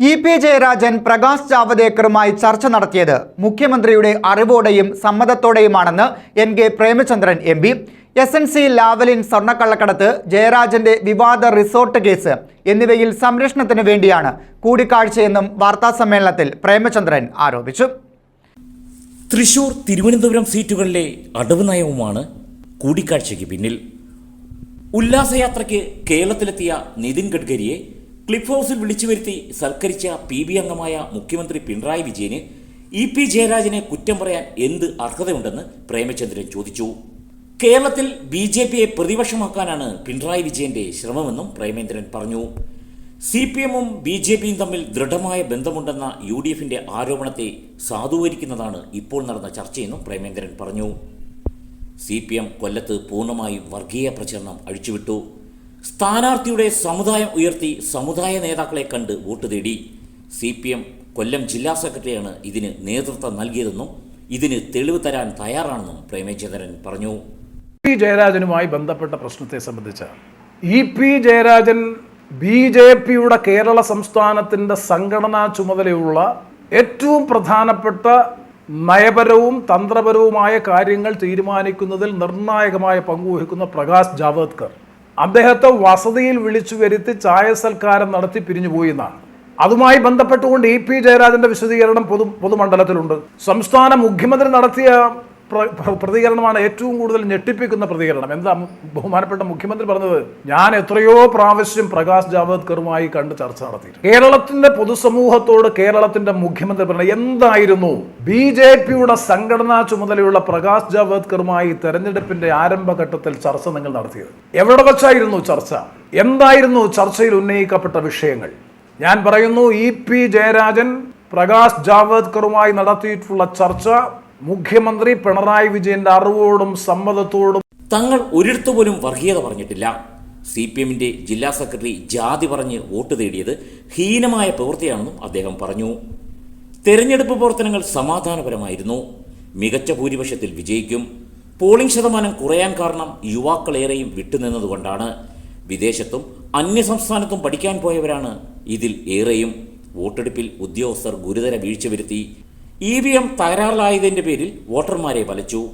E P Jayarajan Prakash ജാവദേക്കറുമായി ചർച്ച നടത്തിയത് മുഖ്യമന്ത്രിയുടെ അറിവോടെയും സമ്മതത്തോടെയുമാണെന്ന് N K Premachandran M P. S N C Lavalin സ്വർണക്കള്ളക്കടത്ത് ജയരാജന്റെ വിവാദ റിസോർട്ട് കേസ് എന്നിവയിൽ സംരക്ഷണത്തിന് വേണ്ടിയാണ് കൂടിക്കാഴ്ചയെന്നും വാർത്താസമ്മേളനത്തിൽ പ്രേമചന്ദ്രൻ ആരോപിച്ചു. തൃശൂർ തിരുവനന്തപുരം സീറ്റുകളിലെ അടവ് നയവുമാണ് കൂടിക്കാഴ്ചയ്ക്ക് പിന്നിൽ. ഉല്ലാസയാത്രയ്ക്ക് കേരളത്തിലെത്തിയ നിതിൻ ഗഡ്കരിയെ ക്ലിഫ് ഹൗസിൽ വിളിച്ചു വരുത്തി സൽക്കരിച്ച പി ബി അംഗമായ മുഖ്യമന്ത്രി പിണറായി വിജയന് ഇ പി ജയരാജനെ കുറ്റം പറയാൻ എന്ത് അർഹതയുണ്ടെന്ന് പ്രേമചന്ദ്രൻ ചോദിച്ചു. കേരളത്തിൽ ബി ജെ പിയെ പ്രതിപക്ഷമാക്കാനാണ് പിണറായി വിജയന്റെ ശ്രമമെന്നും പ്രേമേന്ദ്രൻ പറഞ്ഞു. സി പി എമ്മും ബി ജെ പിയും തമ്മിൽ ദൃഢമായ ബന്ധമുണ്ടെന്ന യു ഡി എഫിന്റെ ആരോപണത്തെ സാധൂകരിക്കുന്നതാണ് ഇപ്പോൾ നടന്ന ചർച്ചയെന്നും പ്രേമേന്ദ്രൻ പറഞ്ഞു. സി പി എം കൊല്ലത്ത് പൂർണമായും വർഗീയ പ്രചരണം അഴിച്ചുവിട്ടു. സ്ഥാനാർത്ഥിയുടെ സമുദായം ഉയർത്തി സമുദായ നേതാക്കളെ കണ്ട് വോട്ട് തേടി. സി പി എം കൊല്ലം ജില്ലാ സെക്രട്ടറിയാണ് ഇതിന് നേതൃത്വം നൽകിയതെന്നും ഇതിന് തെളിവ് തരാൻ തയ്യാറാണെന്നും പ്രേമചന്ദ്രൻ പറഞ്ഞു. പി ജയരാജനുമായി ബന്ധപ്പെട്ട പ്രശ്നത്തെ സംബന്ധിച്ച് E P Jayarajan B J പിയുടെ കേരള സംസ്ഥാനത്തിന്റെ സംഘടനാ ചുമതലയുള്ള ഏറ്റവും പ്രധാനപ്പെട്ട നയപരവും തന്ത്രപരവുമായ കാര്യങ്ങൾ തീരുമാനിക്കുന്നതിൽ നിർണായകമായ പങ്കുവഹിക്കുന്ന പ്രകാശ് ജാവദ്കർ അദ്ദേഹത്തെ വസതിയിൽ വിളിച്ചു വരുത്തി ചായ സൽക്കാരം നടത്തി പിരിഞ്ഞുപോയി എന്നാണ്. അതുമായി ബന്ധപ്പെട്ടുകൊണ്ട് ഇ പി ജയരാജന്റെ വിശദീകരണം പൊതു പൊതുമണ്ഡലത്തിലുണ്ട്. സംസ്ഥാന മുഖ്യമന്ത്രി നടത്തിയ പ്രതികരണമാണ് ഏറ്റവും കൂടുതൽ ഞെട്ടിപ്പിക്കുന്ന പ്രതികരണം. എന്താ ബഹുമാനപ്പെട്ട മുഖ്യമന്ത്രി പറഞ്ഞത്? ഞാൻ എത്രയോ പ്രാവശ്യം പ്രകാശ് ജാവദ്കറുമായി കണ്ട് ചർച്ച നടത്തി കേരളത്തിന്റെ പൊതുസമൂഹത്തോട് കേരളത്തിന്റെ മുഖ്യമന്ത്രി പറഞ്ഞ എന്തായിരുന്നു? ബി ജെ പിയുടെ സംഘടനാ ചുമതലയുള്ള പ്രകാശ് ജാവദ്കറുമായി തെരഞ്ഞെടുപ്പിന്റെ ആരംഭഘട്ടത്തിൽ ചർച്ച നിങ്ങൾ നടത്തിയത്. എവിടെ വച്ചായിരുന്നു ചർച്ച? എന്തായിരുന്നു ചർച്ചയിൽ ഉന്നയിക്കപ്പെട്ട വിഷയങ്ങൾ? ഞാൻ പറയുന്നു ഇ പി ജയരാജൻ പ്രകാശ് ജാവദ്കറുമായി നടത്തിയിട്ടുള്ള ചർച്ച മുഖ്യമന്ത്രി പിണറായി വിജയന്റെ അറിവോടും സമ്മതത്തോടും തങ്ങൾ ഒരിടത്തു പോലും വർഗീയത പറഞ്ഞിട്ടില്ല. സി പി എമ്മിന്റെ ജില്ലാ സെക്രട്ടറി ജാതി പറഞ്ഞ് വോട്ട് തേടിയത് ഹീനമായ പ്രവൃത്തിയാണെന്നും അദ്ദേഹം പറഞ്ഞു. തെരഞ്ഞെടുപ്പ് പ്രവർത്തനങ്ങൾ സമാധാനപരമായിരുന്നു. മികച്ച ഭൂരിപക്ഷത്തിൽ വിജയിക്കും. പോളിംഗ് ശതമാനം കുറയാൻ കാരണം യുവാക്കളേറെയും വിട്ടുനിന്നതുകൊണ്ടാണ്. വിദേശത്തും അന്യസംസ്ഥാനത്തും പഠിക്കാൻ പോയവരാണ് ഇതിൽ ഏറെയും. വോട്ടെടുപ്പിൽ ഉദ്യോഗസ്ഥർ ഗുരുതര വീഴ്ച വരുത്തി. ഇ വി എം തകരാറിലായതിന്റെ പേരിൽ വോട്ടർമാരെ വലച്ചു.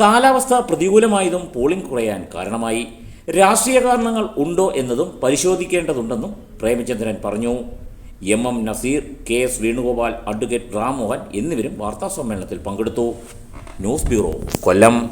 കാലാവസ്ഥ പ്രതികൂലമായതും പോളിംഗ് കുറയാൻ കാരണമായി. രാഷ്ട്രീയ കാരണങ്ങൾ ഉണ്ടോ എന്നതും പരിശോധിക്കേണ്ടതുണ്ടെന്നും പ്രേമചന്ദ്രൻ പറഞ്ഞു. M M Naseer K S Venugopal advocate Ram എന്നിവരും വാർത്താസമ്മേളനത്തിൽ പങ്കെടുത്തു. News bureau Kollam.